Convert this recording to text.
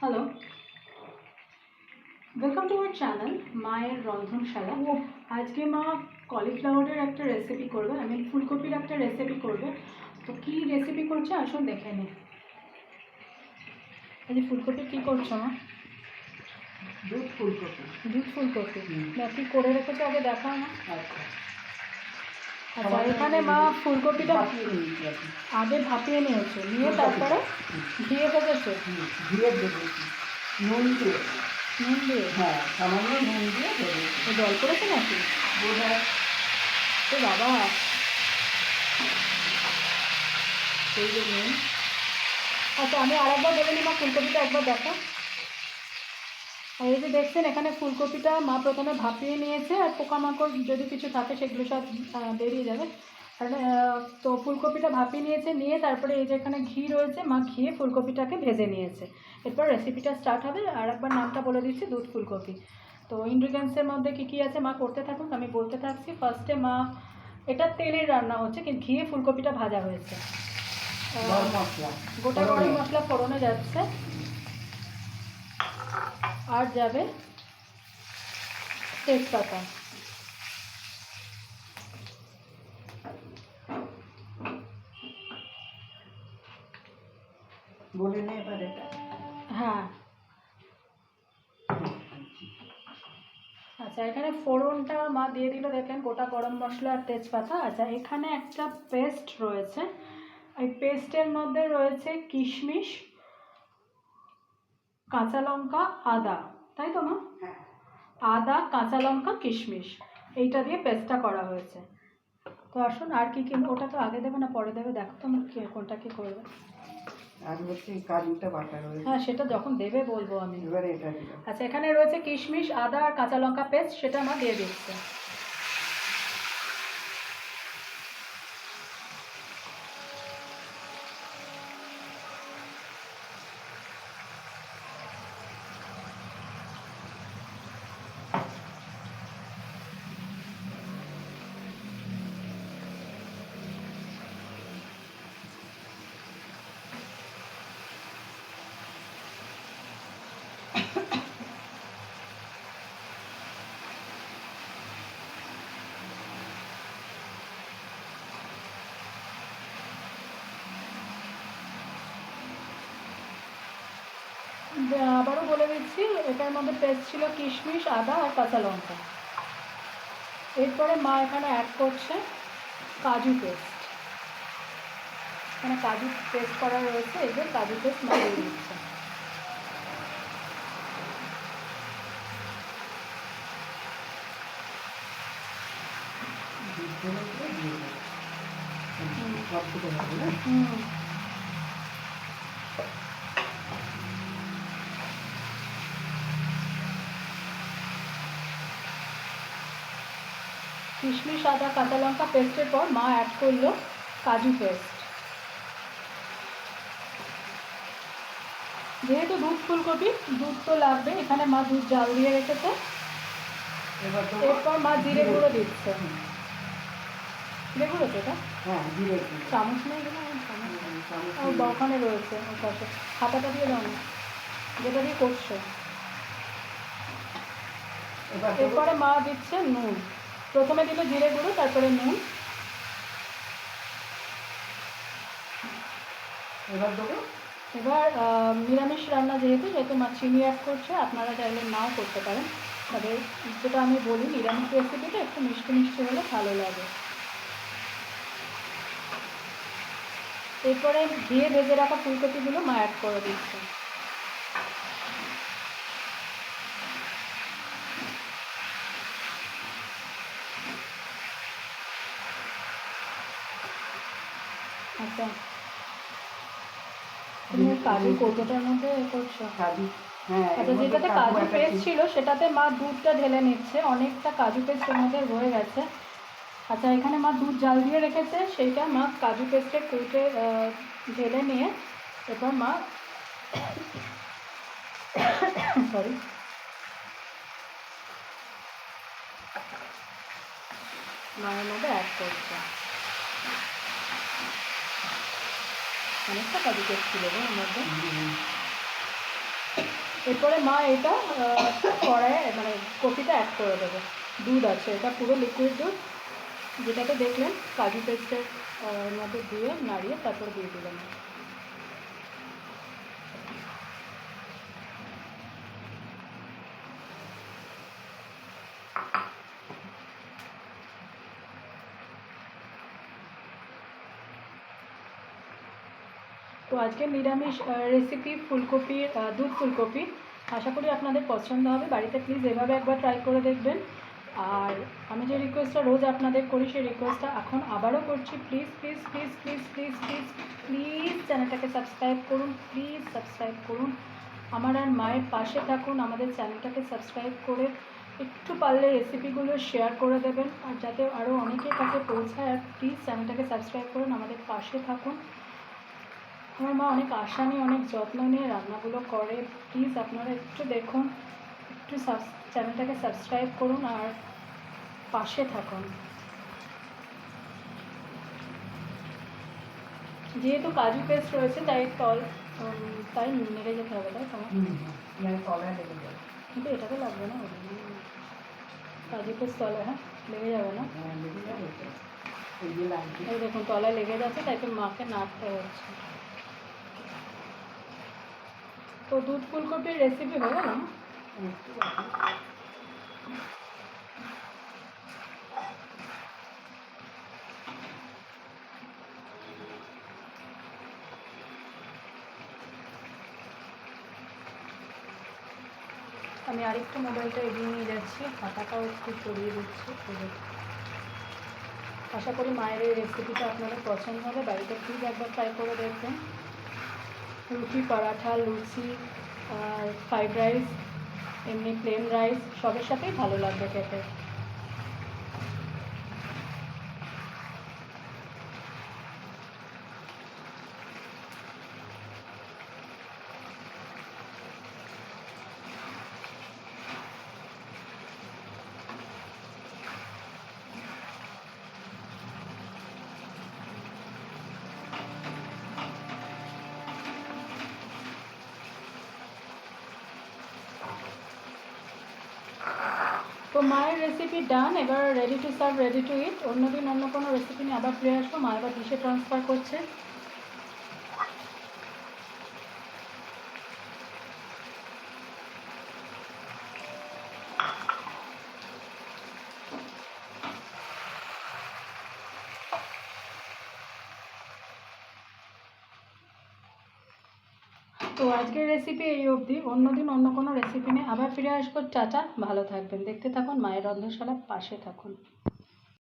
Hello welcome to our channel মায়ের রন্ধনশালা আজকে মা কলিফ্লাওয়ারের একটা রেসিপি করবে আমি ফুলকপির একটা রেসিপি করবে। তো কী রেসিপি করছে আসুন দেখে নি। এই যে ফুলকপি কী করছ মা? দুধ ফুলকপি। দুধ ফুলকপি। না কি করে রেখেছো আগে দেখাও না। আচ্ছা। আচ্ছা এখানে মা ফুলকপিটা। আগে ভাপিয়ে নিয়েছো নিয়ে তারপরে ঘিয়ে ভেজেছো? ঘিয়ে ভেজেছি। নুন দিয়ে। নুন দিয়ে? হ্যাঁ সামান্য নুন দিয়ে ভেজেছি। জল করেছে নাকি? এ বাবা। এই যে নুন। আচ্ছা আমি আরেকবার নিই মা ফুলকপিটা একবার দেখো আর এই যে দেখছেন এখানে ফুলকপিটা মা প্রথমে ভাপিয়ে নিয়েছে আর পোকামাকড় যদি কিছু থাকে সেগুলো সব বেরিয়ে যাবে। তো ফুলকপিটা ভাপিয়ে নিয়েছে নিয়ে তারপরে এই যে এখানে ঘি রয়েছে মা ঘিয়ে ফুলকপিটাকে ভেজে নিয়েছে। এরপর রেসিপিটা স্টার্ট হবে আর একবার নামটা বলে দিচ্ছি দুধ ফুলকপি। তো ইনগ্রিডিয়েন্টসের মধ্যে কী কী আছে মা করতে থাকুন আমি বলতে থাকছি। ফার্স্টে মা এটা তেলের রান্না হচ্ছে কিন্তু ঘিয়ে ফুলকপিটা ভাজা হয়েছে। মশলা। গোটা গরম মশলা ফোড়নে যাচ্ছে। আর যাবে তেজপাতা। বলে নে এবার এটা। হ্যাঁ। আচ্ছা এখানে ফোড়নটা মা দিয়ে দিল দেখেন গোটা গরম মশলা আর তেজপাতা। আচ্ছা এখানে একটা পেস্ট রয়েছে। এই পেস্টের মধ্যে রয়েছে কিশমিশ কাঁচা লঙ্কা আদা তাই তো মা? হ্যাঁ। আদা কাঁচা লঙ্কা কিশমিশ এইটা দিয়ে পেস্টটা করা হয়েছে। তো আসুন আর কি কি ওটা তো আগে দেবে না পরে দেবে। দেখো তো কে কোনটা কি করবে। আর হচ্ছে কাজুটা বাটা রয়েছে। হ্যাঁ সেটা যখন দেবে বলব আমি। এবারে এটা আচ্ছা এখানে রয়েছে কিশমিশ আদা আর কাঁচা লঙ্কা পেস্ট সেটা আমার দিয়ে দিচ্ছে। আবারও বলে দিচ্ছি এটার মধ্যে পেস্ট ছিল কিশমিশ আদা আর কাঁচা লঙ্কা। এরপরে মা এখানে অ্যাড করছে কাজু পেস্ট এখানে কাজু পেস্ট করা রয়েছে এই যে কাজু পেস্ট মা দিয়ে দিচ্ছে। হুম, সবটুকু হবে না হুম কিশমিশ আদা কাঁচা লঙ্কা পেস্টের পর মা অ্যাড করল কাজু পেস্ট যেহেতু দুধ ফুলকপি দুধ তো লাগবে এখানে মা দুধ জাল দিয়ে রেখেছে। এরপর মা জিরে গুঁড়ো দিচ্ছে। জিরে গুঁড়ো তো এটা? হ্যাঁ চামচ নেই গেলে ও বা ওখানে রয়েছে ওর পাশে। খাতাটা দিয়ে দাও না। যেটা দিয়ে করছ। এরপরে মা দিচ্ছে নুন। প্রথমে দিল জিরে গুঁড়ো, তারপরে নুন। এবার দেবো। এবার নিরামিষ রান্না যেহেতু যেহেতু মা চিনি অ্যাড করছে, আপনারা চাইলে নাও করতে পারেন। তবে যেটা আমি বলি, নিরামিষ রেসিপিটা একটু মিষ্টি মিষ্টি হলে ভালো লাগে। এরপরে ঘিয়ে ভেজে রাখা ফুলকপিগুলো মা অ্যাড করে দিচ্ছে। আচ্ছা তুমি কাজু কৌটোটার মধ্যে করছ? কাজু হ্যাঁ আচ্ছা যেটাতে কাজু পেস্ট ছিল। সেটাতে মা দুধটা ঢেলে নিচ্ছে। অনেকটা কাজু পেস্ট মধ্যে রয়ে গেছে। আচ্ছা এখানে মা দুধ জাল দিয়ে রেখেছে। সেইটা মা কাজু পেস্টের কৌটে ঢেলে নিয়ে এরপর মা সরি। মায়ের মধ্যে অ্যাড করছে। অনেকটা কাজু কেক ছিল গো এর মধ্যে। এরপরে মা এটা কড়াইয়ে মানে কপিটা অ্যাড করে দেবে। দুধ আছে এটা পুরো লিকুইড দুধ। যেটাকে দেখলেন কাজু পেস্টের মধ্যে দিয়ে নাড়িয়ে তারপর দিয়ে দিলাম তো আজকে নিরামিষ রেসিপি ফুলকপির দুধ ফুলকপি। আশা করি আপনাদের পছন্দ হবে। বাড়িতে প্লিজ এভাবে একবার ট্রাই করে দেখবেন। আর আমি যে রিকোয়েস্টটা রোজ আপনাদের করি, সেই রিকোয়েস্টটা এখন আবারও করছি। Please please please please please please please চ্যানেলটাকে সাবস্ক্রাইব করুন। প্লিজ সাবস্ক্রাইব করুন। আমার আর মায়ের পাশে থাকুন। আমাদের চ্যানেলটাকে সাবস্ক্রাইব করে একটু পারলে রেসিপিগুলো শেয়ার করে দেবেন। আর যাতে আরও অনেকের কাছে পৌঁছায়, আর প্লিজ চ্যানেলটাকে সাবস্ক্রাইব করুন। আমাদের পাশে থাকুন। আমার মা অনেক আশা নিয়ে অনেক যত্ন নিয়ে রান্নাগুলো করে। প্লিজ আপনারা একটু দেখুন একটু চ্যানেলটাকে সাবস্ক্রাইব করুন আর পাশে থাকুন। যেহেতু কাজু পেস্ট রয়েছে তাই তল তাই নেড়ে যেতে হবে তাই তোমার লেগে কিন্তু এটাতে লাগবে না কাজু পেস্ট তলে হ্যাঁ লেগে যাবে না। হ্যাঁ এই দেখুন তলায় লেগে যাচ্ছে তাই তো মাকে নাড়তে হচ্ছে। তো দুধ ফুলকপির রেসিপি গেল না? আমি আরেকটু মোবাইলটা এগিয়ে নিয়ে যাচ্ছি। হাতাটাও একটু সরিয়ে দিচ্ছি। আশা করি মায়ের এই রেসিপিটা আপনাদের পছন্দ হবে। বাড়িতে প্লিজ একবার ট্রাই করে দেখবেন। রুটি পরাঠা লুচি আর ফ্রাইড রাইস এমনি প্লেন রাইস সবের সাথেই ভালো লাগবে খেতে। মায়ের রেসিপি ডান এবার ready to serve ready to eat অন্যদিন অন্য কোনো রেসিপি নিয়ে আবার ফিরে আসব। মা এবার ডিশে ট্রান্সফার করছে। তো আজকের রেসিপি এই অবধি। অন্যদিন অন্য কোনো রেসিপি নিয়ে আবার ফিরে আসব। চাচা, ভালো থাকবেন। দেখতে থাকুন, মায়ের রন্ধনশালা পাশে থাকুন।